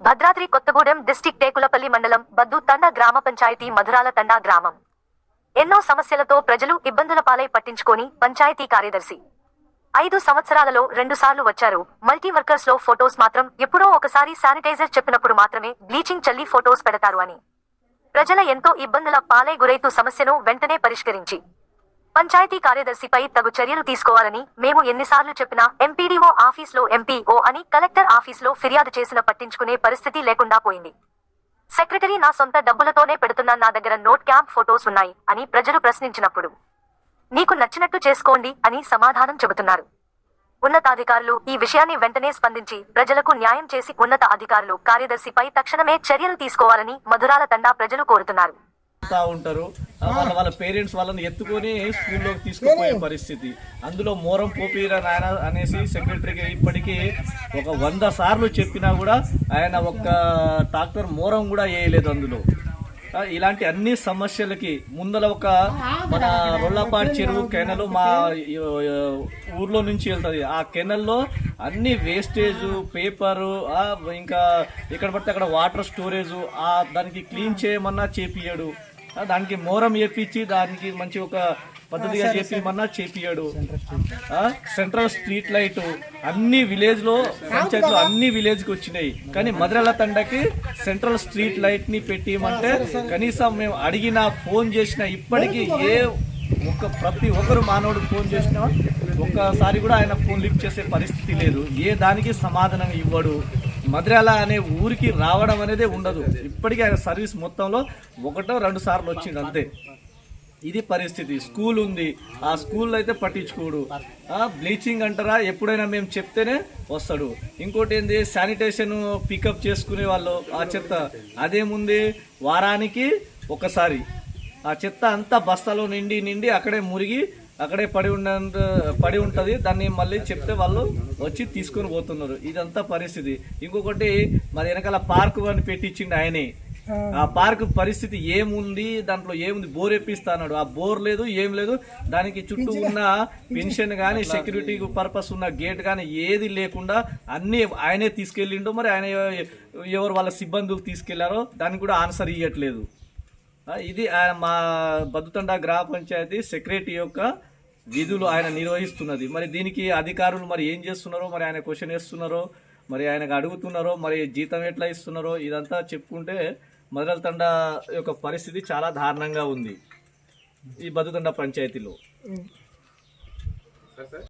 Bhadradri Kothagudem district Tekulapalli మండలం బద్దు తండా గ్రామ పంచాయతీ మధురాల తండా గ్రామం. ఎన్నో సమస్యలతో ప్రజలు ఇబ్బందుల పాలై పట్టించుకొని పంచాయతీ కార్యదర్శి. ఐదు సంవత్సరాలలో రెండుసార్లు వచ్చారు. మల్టీ వర్కర్స్లో ఫొటోస్ మాత్రం ఎప్పుడో ఒకసారి శానిటైజర్ చెప్పినప్పుడు మాత్రమే బ్లీచింగ్ చల్లి ఫొటోస్ పెడతారు అని. ప్రజల ఎంతో ఇబ్బందుల పాలై గురైతూ సమస్యను వెంటనే పరిష్కరించి. పంచాయతీ కార్యదర్శిపై తగు చర్యలు తీసుకోవాలని మేము ఎన్నిసార్లు చెప్పినా ఎంపీడీఓ ఆఫీస్లో ఎంపీఓ అని కలెక్టర్ ఆఫీస్లో ఫిర్యాదు చేసిన పట్టించుకునే పరిస్థితి లేకుండా పోయింది. సెక్రటరీ నా సొంత డబ్బులతోనే పెడుతున్న నా దగ్గర నోట్ క్యాంప్ ఫొటోస్ ఉన్నాయి అని ప్రజలు ప్రశ్నించినప్పుడు నీకు నచ్చినట్టు చేసుకోండి అని సమాధానం చెబుతున్నారు. ఉన్నతాధికారులు ఈ విషయాన్ని వెంటనే స్పందించి ప్రజలకు న్యాయం చేసి ఉన్నత అధికారులు కార్యదర్శిపై తక్షణమే చర్యలు తీసుకోవాలని మధురాల తండా ప్రజలు కోరుతున్నారు. వస్తూ ఉంటారు. వాళ్ళ వాళ్ళ పేరెంట్స్ వాళ్ళని ఎత్తుకొని స్కూల్లోకి తీసుకుపోయే పరిస్థితి. అందులో మోరం పోపీరా నాయన అనేసి సెక్రటరీకి ఇప్పటికీ ఒక వంద సార్లు చెప్పినా కూడా ఆయన ఒక్క డాక్టర్ మోరం కూడా వేయలేదు అందులో. ఇలాంటి అన్ని సమస్యలకి ముందల ఒక మన రొల్లపాటి చెరువు కెనలు మా ఊర్లో నుంచి వెళ్తుంది. ఆ కెనల్లో అన్ని వేస్టేజ్ పేపరు ఇంకా ఎక్కడ పడితే అక్కడ వాటర్ స్టోరేజ్ ఆ దానికి క్లీన్ చేయమన్నా చేపియడు దానికి మోరం చేపించి దానికి మంచి ఒక పద్ధతిగా చేపియమన్నా చేపియడు సెంట్రల్ స్ట్రీట్ లైట్ అన్ని విలేజ్లో పంచాయతీలో అన్ని విలేజ్కి వచ్చినాయి. కానీ మధురల తండకి సెంట్రల్ స్ట్రీట్ లైట్ని పెట్టిమంటే కనీసం మేము అడిగినా ఫోన్ చేసినా ఇప్పటికీ ఏ ఒక్క ప్రతి ఒక్కరు మానవుడు ఫోన్ చేసినా ఒక్కసారి కూడా ఆయన ఫోన్ లిఫ్ట్ చేసే పరిస్థితి లేదు. ఏ దానికి సమాధానం ఇవ్వడు. మద్రాల అనే ఊరికి రావడం అనేది ఉండదు. ఇప్పటికీ ఆయన సర్వీస్ మొత్తంలో ఒకటో రెండు సార్లు వచ్చింది అంతే. ఇది పరిస్థితి. స్కూల్ ఉంది. ఆ స్కూల్లో అయితే పట్టించుకోడు. బ్లీచింగ్ అంటారా? ఎప్పుడైనా మేము చెప్తేనే వస్తాడు. ఇంకోటి ఏంది? శానిటేషన్ పికప్ చేసుకునే వాళ్ళు ఆ చెత్త. అదేముంది? వారానికి ఒకసారి. ఆ చెత్త అంతా బస్తాలో నిండి నిండి అక్కడే మురిగి అక్కడే పడి ఉండ పడి ఉంటుంది. దాన్ని మళ్ళీ చెప్తే వాళ్ళు వచ్చి తీసుకొని పోతున్నారు. ఇదంతా పరిస్థితి. ఇంకొకటి మరి వెనకాల పార్క్ అని పెట్టించిండు ఆయనే. ఆ. పార్క్ పరిస్థితి ఏముంది? దాంట్లో ఏముంది? బోర్ ఎప్పిస్తా అన్నాడు ఆ బోర్ లేదు ఏం లేదు. దానికి చుట్టూ ఉన్న పెన్షన్ కానీ సెక్యూరిటీ పర్పస్ ఉన్న గేట్ కానీ ఏది లేకుండా అన్ని ఆయనే తీసుకెళ్ళిండు. మరి ఆయన ఎవ- ఎవరు వాళ్ళ సిబ్బందులు తీసుకెళ్ళారో దానికి కూడా ఆన్సర్ ఇవ్వట్లేదు ఇది మా బద్దుతండ గ్రామ పంచాయతీ సెక్రటరీ యొక్క విధులు ఆయన నిర్వహిస్తున్నది. మరి దీనికి అధికారులు మరి ఏం చేస్తున్నారో మరి ఆయన క్వశ్చన్ వేస్తున్నారో మరి ఆయనకు అడుగుతున్నారో మరి జీతం ఎట్లా ఇస్తున్నారో ఇదంతా చెప్పుకుంటే మదల తండ యొక్క పరిస్థితి చాలా దారుణంగా ఉంది. ఈ బద్దుతండ పంచాయతీలో.